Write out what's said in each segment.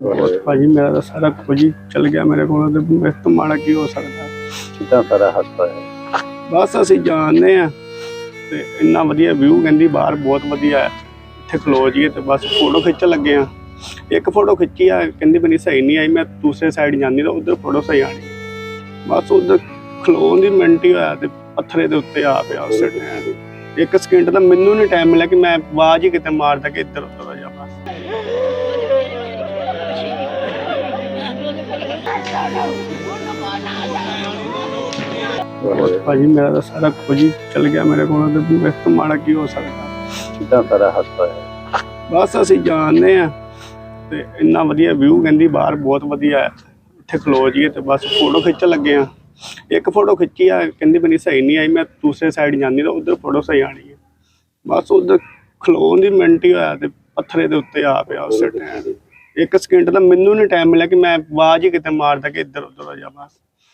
ਬਹੁਤ ਭਾਜੀ ਮੇਰਾ ਤਾਂ ਸਾਰਾ ਕੁਝ ਹੀ ਚਲ ਗਿਆ ਮੇਰੇ ਕੋਲ ਤੇ ਮੇਰੇ ਤੋਂ ਮਾੜਾ ਕੀ ਹੋ ਸਕਦਾ? ਕਿਦਾਂ ਸਾਰਾ ਹਾਦਸਾ ਹੈ ਬਸ ਅਸੀਂ ਜਾਣਦੇ ਆ ਤੇ ਇੰਨਾ ਵਧੀਆ ਵਿਊ ਕਹਿੰਦੀ ਬਾਹਰ ਬਹੁਤ ਵਧੀਆ ਹੈ। ਇੱਥੇ ਖਲੋ ਜੀਏ ਤੇ ਬਸ ਫੋਟੋ ਖਿੱਚਣ ਲੱਗੇ ਆ ਇੱਕ ਫੋਟੋ ਖਿੱਚੀ ਆ ਕਹਿੰਦੀ ਬਣੀ ਸਹੀ ਨਹੀਂ ਆਈ ਮੈਂ ਦੂਸਰੇ ਸਾਈਡ ਜਾਂਦੀ ਤਾਂ ਉਧਰ ਫੋਟੋ ਸਹੀ ਆਣੀ ਬਸ ਉਧਰ ਖਲੋਣ ਦੀ ਮਿੰਟ ਹੀ ਹੋਇਆ ਤੇ ਪੱਥਰੇ ਦੇ ਉੱਤੇ ਆ ਪਿਆ ਉਸ ਟਾਈਮ ਇੱਕ ਸਕਿੰਟ ਦਾ ਮੈਨੂੰ ਨਹੀਂ ਟਾਈਮ ਮਿਲਿਆ ਕਿ ਮੈਂ ਆਵਾਜ਼ ਹੀ ਕਿਤੇ ਮਾਰਦਾ ਕਿ ਇੱਧਰ ਉੱਧਰ ਭਾਜੀ ਮੇਰਾ ਤਾਂ ਸਾਰਾ ਕੁਝ ਹੀ ਚਲ ਗਿਆ ਮੇਰੇ ਕੋਲ ਤੇ ਮੇਰੇ ਤੋਂ ਮਾੜਾ ਕੀ ਹੋ ਸਕਦਾ? ਕਿਦਾਂ ਸਾਰਾ ਹਾਦਸਾ ਹੈ ਬਸ ਅਸੀਂ ਜਾਣਦੇ ਆ ਤੇ ਇੰਨਾ ਵਧੀਆ ਵਿਊ ਕਹਿੰਦੀ ਬਾਹਰ ਬਹੁਤ ਵਧੀਆ ਹੈ। ਇੱਥੇ ਖਲੋ ਜੀਏ ਤੇ ਬਸ ਫੋਟੋ ਖਿੱਚਣ ਲੱਗੇ ਆ ਇੱਕ ਫੋਟੋ ਖਿੱਚੀ ਆ ਕਹਿੰਦੀ ਬਣੀ ਸਹੀ ਨਹੀਂ ਆਈ ਮੈਂ ਦੂਸਰੇ ਸਾਈਡ ਜਾਂਦੀ ਤਾਂ ਉਧਰ ਫੋਟੋ ਸਹੀ ਆਣੀ ਹੈ। ਬਸ ਉਧਰ ਖਲੋਣ ਦੀ ਮਿੰਟ ਹੀ ਹੋਇਆ ਤੇ ਪੱਥਰੇ ਦੇ ਉੱਤੇ ਆ ਪਿਆ ਉਸ ਟਾਈਮ ਇੱਕ ਸਕਿੰਟ ਦਾ ਮੈਨੂੰ ਨਹੀਂ ਟਾਈਮ ਮਿਲਿਆ ਕਿ ਮੈਂ ਆਵਾਜ਼ ਹੀ ਕਿਤੇ ਮਾਰਦਾ ਕਿ ਇੱਧਰ ਉੱਧਰ ਹੋ ਜਾ ਬਸ।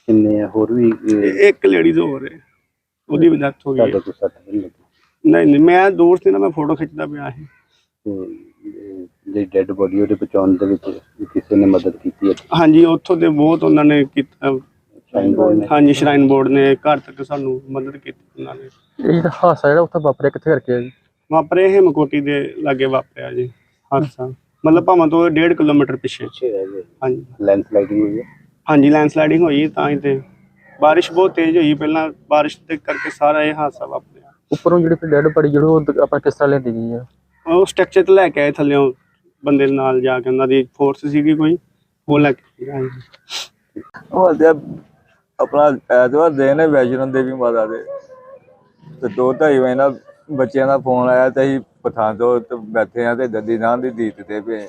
ਕਿੰਨੇ ਆ? ਹੋਰ ਵੀ ਇਹ, ਇਹ ਇੱਕ ਲੇਡੀਜ਼ ਹੋ। ਰਹੇ ਉਹਦੀ ਵੀ ਡੈਥ ਹੋ ਗਈ ਤੁਹਾਡਾ ਹੈ। ਕੋਈ ਸੱਟ ਨਹੀਂ ਲੱਗੀ ਨਹੀਂ ਨਹੀਂ ਮੈਂ ਦੂਰ ਸੀ ਨਾ ਮੈਂ ਫੋਟੋ ਖਿੱਚਦਾ ਪਿਆ ਸੀ। ਤੇ ਇਹ ਜਿਹੜੀ ਡੈੱਡ ਬੋਡੀ ਉਹਦੇ ਬਚਾਉਣ ਦੇ ਵਿੱਚ ਕਿਸੇ ਨੇ ਮਦਦ ਕੀਤੀ ਹੈ? ਹਾਂਜੀ ਉੱਥੋਂ ਦੇ ਬਹੁਤ ਉਹਨਾਂ ਨੇ ਕੀਤਾ। ਸਾਈਨ ਬੋਰਡ ਨੇ? ਹਾਂਜੀ ਸ਼ਰਾਈਨ ਬੋਰਡ ਨੇ ਘਰ ਤੱਕ ਸਾਨੂੰ ਮਦਦ ਕੀਤੀ ਉਹਨਾਂ ਨੇ। ਇਹ ਜਿਹੜਾ ਹਾਦਸਾ ਜਿਹੜਾ ਉੱਥੇ ਵਾਪਰਿਆ ਕਿੱਥੇ ਕਰਕੇ ਆ ਜੀ? ਵਾਪਰੇ ਹਿਮਕੋਟੀ ਦੇ ਲਾਗੇ ਵਾਪਰਿਆ ਜੀ ਹਾਦਸਾ। ਮਤਲਬ ਭਾਵੇਂ ਤੋਂ 1.5 ਕਿਲੋਮੀਟਰ ਪਿੱਛੇ। ਪਿੱਛੇ ਰਹਿ ਗਏ। ਹਾਂਜੀ। ਲੈਂਡਸਲਾਈਡਿੰਗ ਹੋਈ ਹੈ? ਹਾਂਜੀ ਲੈਂਡਸਲਾਈਡਿੰਗ ਹੋਈ ਤਾਂ ਹੀ ਤੇ। ਬਾਰਿਸ਼ ਬਹੁਤ ਤੇਜ਼ ਹੋਈ ਪਹਿਲਾਂ ਬਾਰਿਸ਼ ਦੇ ਕਰਕੇ ਸਾਰਾ ਇਹ ਹਾਦਸਾ ਵਾਪਰਿਆ। ਉੱਪਰੋਂ ਜਿਹੜੀ ਫਿਰ ਡੈਡ ਬੜੀ ਜਿਹੜੀ ਉਹ ਆਪਾਂ ਕਿਸ ਤਰ੍ਹਾਂ ਲੈਂਦੀ ਗਈ ਆ? ਉਹ ਸਟਰਕਚਰ ਤੇ ਲੈ ਕੇ ਆਏ ਥੱਲਿਓਂ ਬੰਦੇ ਨਾਲ ਜਾ ਕੇ ਉਹਨਾਂ ਦੀ ਫੋਰਸ ਸੀਗੀ ਕੋਈ ਉਹ ਲੈ ਕੇ ਆਏ ਹਾਂਜੀ। ਉਹ ਤੇ ਆਪਣਾ ਐਤਵਾਰ ਦੇ ਨੇ ਵੈਸ਼ਨੋ ਦੇਵੀ ਮਾਤਾ ਦੇ। ਤੇ ਦੋ ਢਾਈ ਵਜੇ ਨਾਲ ਬੱਚਿਆਂ ਦਾ ਫੋਨ ਆਇਆ ਤੇ ਅਸੀਂ ਪਠਾਨਕੋਟ ਤੇ ਬੈਠੇ ਆ ਤੇ ਦੱਦੀ ਨਾਂ ਦੀ ਦੀਤ ਤੇ ਪਏ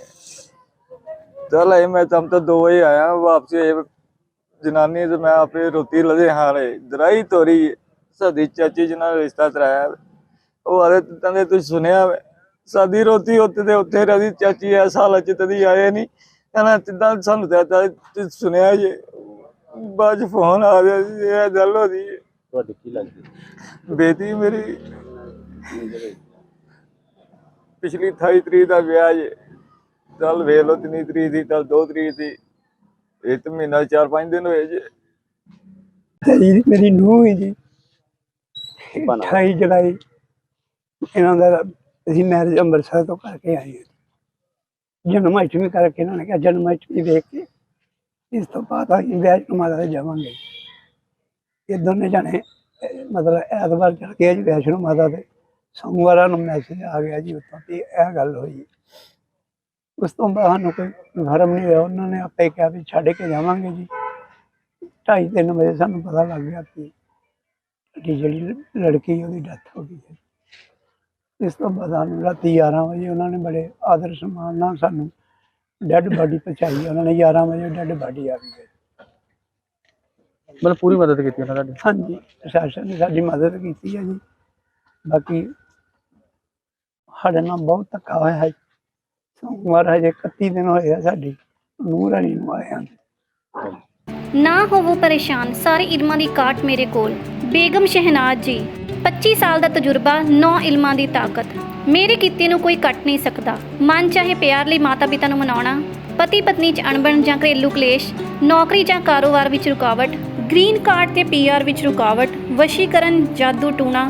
ਚਲ ਇਹ ਮੈਂ ਤਮ ਤਾਂ 2 ਵਜੇ ਆਇਆ ਵਾਪਸ ਇਹ ਜਨਾਨੀ ਤੇ ਮੈਂ ਆਪੇ ਰੋਟੀ ਲਦੇ ਹਾਰੇ ਦਰਾਈ ਤੋਰੀ ਸਦੀ ਚਾਚੀ ਜਨਾਂ ਰਿਸ਼ਤਾ ਤਰਾਇਆ ਉਹ ਆਰੇ ਤੰਦੇ ਤੁਸੀਂ ਸੁਣਿਆ? ਸਾਦੀ ਰੋਟੀ ਉੱਤੇ ਦੇ ਉੱਤੇ ਰਹੀ ਚਾਚੀ ਐ ਸਾਲ ਚ ਤਦੀ ਆਏ ਨਹੀਂ ਕਹਿੰਦਾ ਤਿੱਦਾਂ ਸਾਨੂੰ ਤਾਂ ਸੁਣਿਆ ਜੇ ਬਾਅਦ ਫੋਨ ਆ ਗਿਆ ਸੀ ਇਹ ਗੱਲ ਹੋ ਰਹੀ ਹੈ ਤੁਹਾਡੀ ਕੀ ਲੱਗਦੀ? ਬੇਟੀ ਮੇਰੀ। ਪਿਛਲੀ 28 ਤਰੀਕ ਦਾ ਵਿਆਹ ਜੇ ਚੱਲ ਵੇਖ ਲਓ ਤਿੰਨੀ ਤਰੀਕ ਦੀ ਚੱਲ 2 ਤਰੀਕ ਦੀ ਇਹ ਤਾਂ ਮਹੀਨਾ 4-5 ਦਿਨ ਹੋਏ ਜੇ। ਤੇਰੀ ਮੇਰੀ ਨੂੰਹ ਹੀ ਜੀ। ਬਣਾ। 28 ਜੁਲਾਈ ਇਹਨਾਂ ਦਾ ਅਸੀਂ ਮੈਰਿਜ ਅੰਮ੍ਰਿਤਸਰ ਤੋਂ ਕਰਕੇ ਆਏ ਹਾਂ। ਜਨਮ ਅਸ਼ਟਮੀ ਕਰਕੇ ਇਹਨਾਂ ਨੇ ਕਿਹਾ ਜਨਮ ਅਸ਼ਟਮੀ ਵੇਖ ਕੇ ਇਸ ਤੋਂ ਬਾਅਦ ਅਸੀਂ ਵੈਸ਼ਨੋ ਮਾਤਾ ਦੇ ਜਾਵਾਂਗੇ। ਇਹ ਦੋਨੇ ਜਾਣੇ ਮਤਲਬ ਐਤਵਾਰ ਚੜ ਕੇ ਜੀ ਵੈਸ਼ਨੋ ਮਾਤਾ ਦੇ। ਸੋਮਵਾਰਾਂ ਨੂੰ ਮੈਸੇਜ ਆ ਗਿਆ ਜੀ ਉੱਤੋਂ ਵੀ ਇਹ ਗੱਲ ਹੋਈ। ਉਸ ਤੋਂ ਬਾਅਦ ਸਾਨੂੰ ਕੋਈ ਫਰਮ ਨਹੀਂ ਹੋਇਆ ਉਹਨਾਂ ਨੇ ਆਪੇ ਕਿਹਾ ਵੀ ਛੱਡ ਕੇ ਜਾਵਾਂਗੇ ਜੀ। ਢਾਈ ਤਿੰਨ ਵਜੇ ਸਾਨੂੰ ਪਤਾ ਲੱਗ ਗਿਆ ਕਿ ਜਿਹੜੀ ਲੜਕੀ ਉਹਦੀ ਡੈਥ ਹੋ ਗਈ ਹੈ। ਇਸ ਤੋਂ ਬਾਅਦ ਸਾਨੂੰ ਰਾਤੀ 11 ਵਜੇ ਉਹਨਾਂ ਨੇ ਬੜੇ ਆਦਰ ਸਨਮਾਨ ਨਾਲ ਸਾਨੂੰ ਡੈੱਡ ਬਾਡੀ ਪਹੁੰਚਾਈ। ਉਹਨਾਂ ਨੇ 11 ਵਜੇ ਡੈੱਡ ਬਾਡੀ ਆ ਗਈ। ਮਤਲਬ ਪੂਰੀ ਮਦਦ ਕੀਤੀ ਉਹਨਾਂ ਤੁਹਾਡੀ? ਹਾਂਜੀ ਪ੍ਰਸ਼ਾਸਨ ਨੇ ਸਾਡੀ ਮਦਦ ਕੀਤੀ ਹੈ ਜੀ। ਬਾਕੀ ਸਾਡੇ ਨਾਲ ਬਹੁਤ ਧੱਕਾ ਹੋਇਆ ਹੈ। ਸੋਮਵਾਰ ਹਜੇ 31 ਦਿਨ ਹੋਏ ਆ ਸਾਡੀ ਨੂਰ ਰਾਣੀ ਨੂੰ ਆਇਆ ਨਾ ਹੋਵੋ ਪਰੇਸ਼ਾਨ, ਸਾਰੇ ਇਲਮਾਂ ਦੀ ਕਾਟ ਮੇਰੇ ਕੋਲ। ਬੇਗਮ ਸ਼ਹਿਨਾਜ਼ ਜੀ 25 ਸਾਲ ਦਾ ਤਜਰਬਾ 9 ਇਲਮਾਂ ਦੀ ਤਾਕਤ। ਮੇਰੇ ਕੀਤੇ ਨੂੰ ਕੋਈ ਕੱਟ ਨਹੀਂ ਸਕਦਾ। ਮਨ ਚਾਹੇ ਪਿਆਰ ਲਈ ਮਾਤਾ ਪਿਤਾ ਨੂੰ ਮਨਾਉਣਾ ਪਤੀ ਪਤਨੀ ਚ ਅਣਬਣ ਜਾਂ ਘਰੇਲੂ ਕਲੇਸ਼, ਨੌਕਰੀ ਜਾਂ ਕਾਰੋਬਾਰ ਵਿੱਚ ਰੁਕਾਵਟ, ਗ੍ਰੀਨ ਕਾਰਡ ਤੇ ਪੀਆਰ ਵਿੱਚ ਰੁਕਾਵਟ, ਵਸ਼ੀਕਰਨ, ਜਾਦੂ ਟੂਣਾ